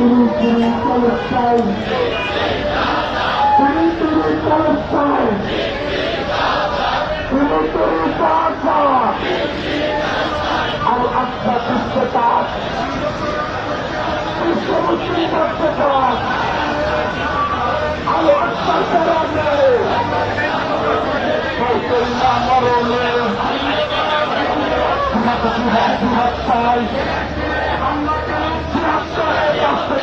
তুমি তুমি প্যালেস্টাইন তুমি তুমি প্যালেস্টাইন তুমি তুমি গাজা আর আত্মা পুস্তকাত বিশ্ব মুসলিম পুস্তকাত আর আত্মা চালাবে বৈতল্যা মরণে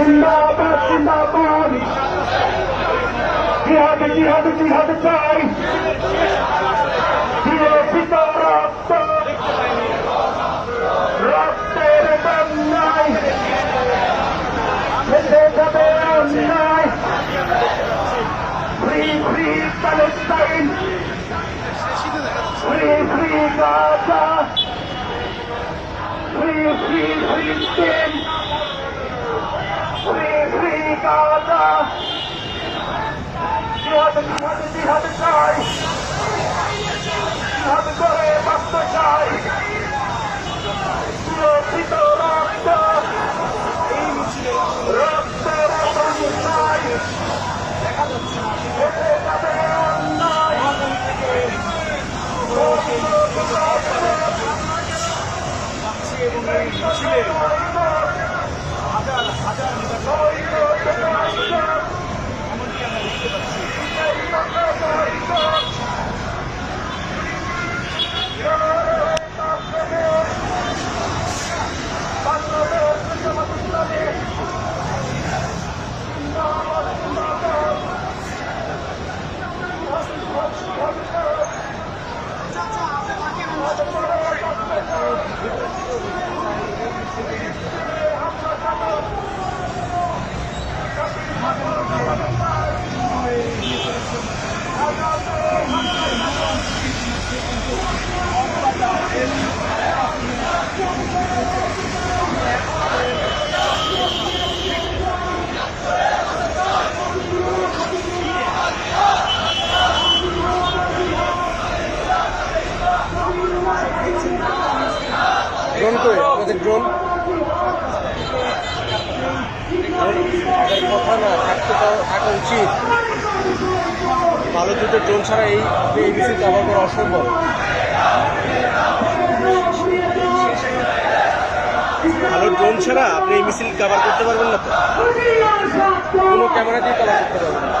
জিন্দাবাদ জিন্দাবাদ জিহাদ জিহাদ জিহাদ চাই বিরোধিত রক্ত রক্তের বন্যায় ফেসে যাবে অন্যায় free free Palestine free free Gaza free free ফিলিস্তিন ফ্রি কথা না থাকতে থাকা উচিত ভালো দুটো ড্রোন ছাড়া এই এই মিছিল কভার করা অসম্ভব ভালো ড্রোন ছাড়া আপনি এই মিছিল কভার করতে পারবেন না তো কোনো ক্যামেরা দিয়ে কভার করতে পারবেন না